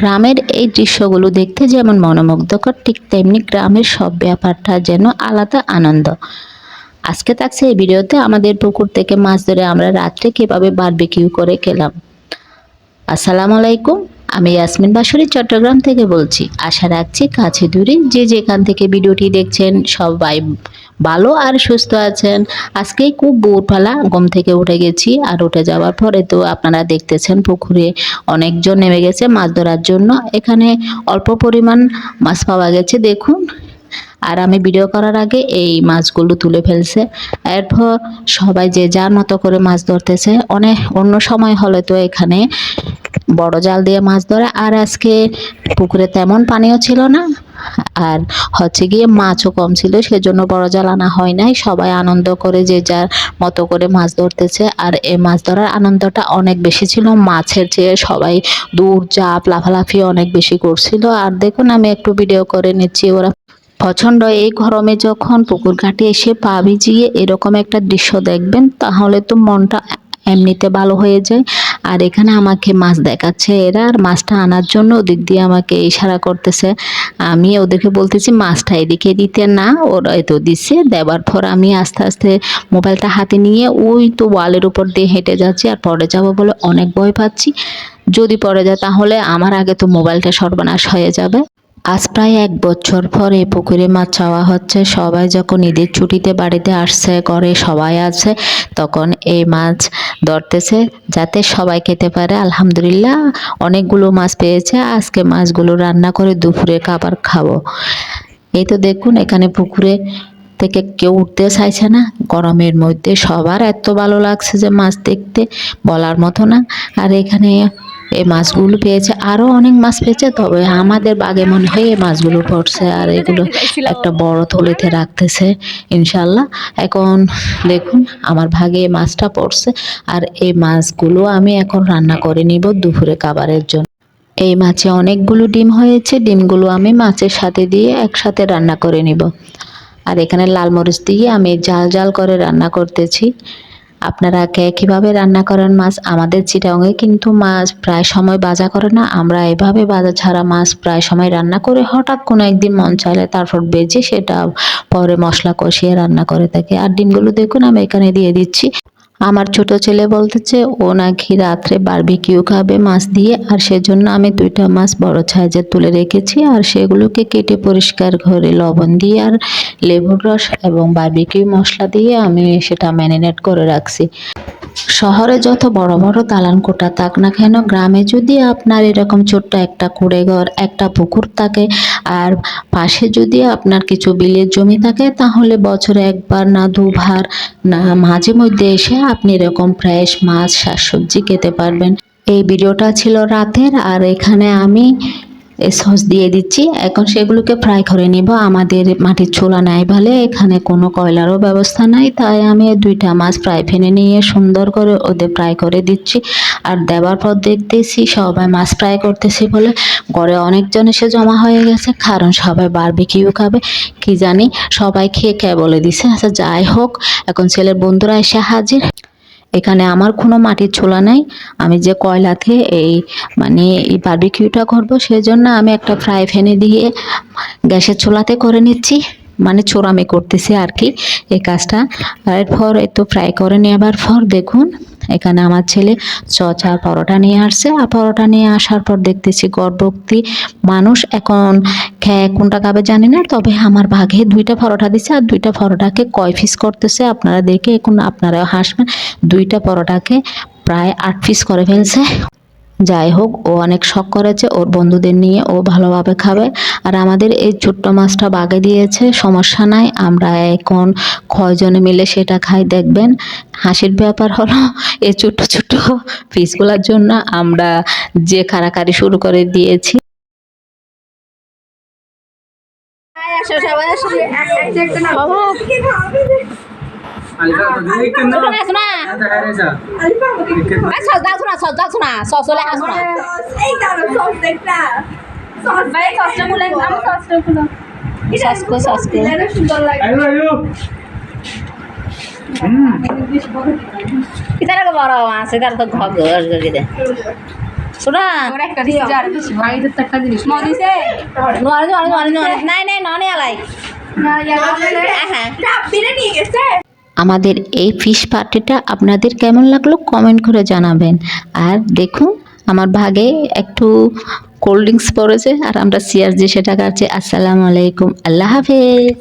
গ্রামের এই দৃশ্যগুলো দেখতে যেমন মনোমুগ্ধকর, ঠিক তেমনি গ্রামের সব ব্যাপারটা যেন আলাদা আনন্দ। আজকে থাকছে এই ভিডিওতে আমাদের পুকুর থেকে মাছ ধরে আমরা রাত্রে কীভাবে বারবিকিউ করে খেলাম। আসসালামু আলাইকুম, আমি ইয়াসমিন বাসুরি, চট্টগ্রাম থেকে বলছি। আশা রাখছি কাছে দূরে যে যেখান থেকে ভিডিওটি দেখছেন সবাই ভালো আর সুস্থ আছেন। আজকে খুব ভোরবেলা ঘুম থেকে উঠে গেছি আর উঠে যাওয়ার পরে তো আপনারা দেখতেছেন পুকুরে অনেকজন নেমে গেছে মাছ ধরার জন্য। এখানে অল্প পরিমাণ মাছ পাওয়া গেছে, দেখুন। আর আমি ভিডিও করার আগে এই মাছগুলো তুলে ফেলছে। এরপর সবাই যে যার মতো করে মাছ ধরতেছে অনেক অন্য সময় হলে তো এখানে বড় জাল দিয়ে মাছ ধরে। আর আজকে পুকুরে তেমন পানিও ছিল না। আর হচ্ছে গিয়ে মাছও কম ছিল, সেজন্য বড় জাল আনা হয় নাই। সবাই আনন্দ করে যে যার মতো করে মাছ ধরতেছে। আর এই মাছ ধরার আনন্দটা অনেক বেশি ছিল। মাছের চেয়ে সবাই দূর চাপ, লাফালাফি অনেক বেশি করছিল। আর দেখুন, আমি একটু ভিডিও করে নিচ্ছি। ওরা প্রচণ্ড এই গরমে যখন পুকুর ঘাটে এসে পা ভিজিয়ে এরকম একটা দৃশ্য দেখবেন, তাহলে তো মনটা এমনিতে ভালো হয়ে যায়। আর এখানে আমাকে মাছ দেখাচ্ছে এরা, আর মাছটা আনার জন্য ওদিক দিয়ে আমাকে ইশারা করতেছে। আমি ওদেরকে বলতেছি, মাছটা এদিকে দিতে না, ওরা তো দিচ্ছে। দেওয়ার পর আমি আস্তে আস্তে মোবাইলটা হাতে নিয়ে ওই তো ওয়ালের উপর দিয়ে হেঁটে যাচ্ছি, আর পরে যাব বলে অনেক ভয় পাচ্ছি। যদি পড়ে যায় তাহলে আমার আগে তো মোবাইলটা সর্বনাশ হয়ে যাবে। আজ প্রায় এক বছর পর এই পুকুরে মাছ চাওয়া হচ্ছে। সবাই যখন ঈদের ছুটিতে বাড়িতে আসছে করে সবাই আছে, তখন এই মাছ ধরতেছে। যাতে সবাই খেতে পারে। আলহামদুলিল্লাহ, অনেকগুলো মাছ পেয়েছে। আজকে মাছগুলো রান্না করে দুপুরে খাবার খাব। এই তো দেখুন, এখানে পুকুরে থেকে কেউ উঠতে চাইছে না। গরমের মধ্যে সবার এত ভালো লাগছে যে মাছ দেখতে, বলার মতো না। আর এখানে এই মাছগুলো পেয়েছে। আরও অনেক মাছ পেয়েছে, তবে আমাদের বাগে মনে হয় এই মাছগুলো পড়ছে আর এগুলো একটা বড় থলেতে রাখতেছে ইনশাল্লাহ এখন দেখুন, আমার ভাগে এই মাছটা পড়ছে আর এই মাছগুলো আমি এখন রান্না করে নিব দুপুরে খাবারের জন্য। এই মাছে অনেকগুলো ডিম হয়েছে, ডিমগুলো আমি মাছের সাথে দিয়ে একসাথে রান্না করে নিব। আর এখানে লাল মরিচ দিয়ে আমি জাল জাল করে রান্না করতেছি। আপনারা কে কীভাবে রান্না করেন মাছ? আমাদের চিটাঙে কিন্তু মাছ প্রায় সময় বাজা করে না। আমরা এভাবে বাজা ছাড়া মাছ প্রায় সময় রান্না করে। হঠাৎ কোনো একদিন মন চাইলে তারপর বেজে সেটা পরে মশলা কষিয়ে রান্না করে থাকে। আর ডিমগুলো দেখুন, আমি এখানে দিয়ে দিচ্ছি। আমার ছোট ছেলে বলতেছে, ও নাকি রাত্রে বারবিকিউ খাবে মাছ দিয়ে, আর সেজন্য আমি দুইটা মাছ বড় ছায় তুলে রেখেছি, আর সেগুলোকে কেটে পরিষ্কার করে লবণ দিয়ে আর লেবুর রস এবং বারবিকিউ মশলা দিয়ে আমি সেটা ম্যারিনেট করে রাখছি। শহরে যত বড় বড় দালান কোটা থাক না কেন, গ্রামে যদি আপনার এরকম ছোট্ট একটা কুড়ে ঘর একটা পুকুর থাকে, আর পাশে যদি আপনার কিছু বিলের জমি থাকে, তাহলে বছরে একবার না দুবার, না মাঝে মধ্যে এসে আপনি এরকম ফ্রেশ মাছ, শাকসবজি খেতে পারবেন। এই ভিডিওটা ছিল রাতের, আর এখানে আমি সস দিয়ে দিচ্ছি। এখন সেগুলোকে ফ্রাই করে নিব। আমাদের মাটির ছোলা নাই বলে এখানে কোনো কয়লারও ব্যবস্থা নাই। তাই আমি দুইটা মাছ ফ্রাই ফেনে নিয়ে সুন্দর করে ওদের ফ্রাই করে দিচ্ছি। আর দেওয়ার পর দেখতেছি সবাই মাছ ফ্রাই করতেছি বলে ঘরে অনেকজন এসে জমা হয়ে গেছে। কারণ সবাই বারবিকিউ খাবে। কি জানি সবাই খেয়ে খেয়ে বলে দিছে। আচ্ছা যাই হোক, এখন ছেলের বন্ধুরা এসে হাজির। এখানে আমার কোনো মাটির ছোলা নাই। আমি যে কয়লাতে এই মানে এই বার্বিকিউটা করব, সেজন্য আমি একটা ফ্রাই ফ্যানে দিয়ে গ্যাসের ছোলাতে করে নিচ্ছি। মানে চোরামি করতেছি আর কি এই কাজটা। এরপর এত ফ্রাই করে নেবার পর দেখুন এখানে আমার ছেলে চচ পরোটা নিয়ে আসছে। আর পরোটা নিয়ে আসার পর দেখতেছি গর্ভবতী মানুষ। এখন খেয়ে কোনটা খাবে জানি না, তবে আমার ভাগে দুইটা পরোটা দিছে আর দুইটা পরোটাকে কয় পিস করতেছে আপনারা দেখে এখন আপনারা হাসবেন। দুইটা পরোটাকে প্রায় আট পিস করে ফেলছে। যাই হোক ও অনেক শখ করেছে ওর বন্ধুদের নিয়ে ও ভালোভাবে খাবে। আর আমাদের এই ছোট্ট মাছটা বাগে দিয়েছে সমস্যা নাই আমরা এখন কয়জনে মিলে সেটা খাই দেখবেন। হাসির ব্যাপার হলো এই ছোট্ট ছোট্ট পিসগুলোর জন্য আমরা যে কারাকারি শুরু করে দিয়েছি। সবাই ভাই কিতারে বড় মাছ এটার তো ঘর ঘর করে দে শোনা একটা দিয়েছে আর বেশি ভাইদের তো একটা জিনিস মদিছে নোয়ারে নোয়ারে নোয়ারে নোয়ারে নাই নাই ননে আলাই হ্যাঁ নিয়ে গেছে আমাদের এই ফিশ পার্টিটা আপনাদের কেমন লাগল কমেন্ট করে জানাবেন। আর দেখুন, আমার ভাগে একটু কোল্ড ড্রিঙ্কস পড়েছে, আর আমরা সিয়ার দিয়ে সেটা খাচ্ছি। আসসালামু আলাইকুম, আল্লাহ হাফেজ।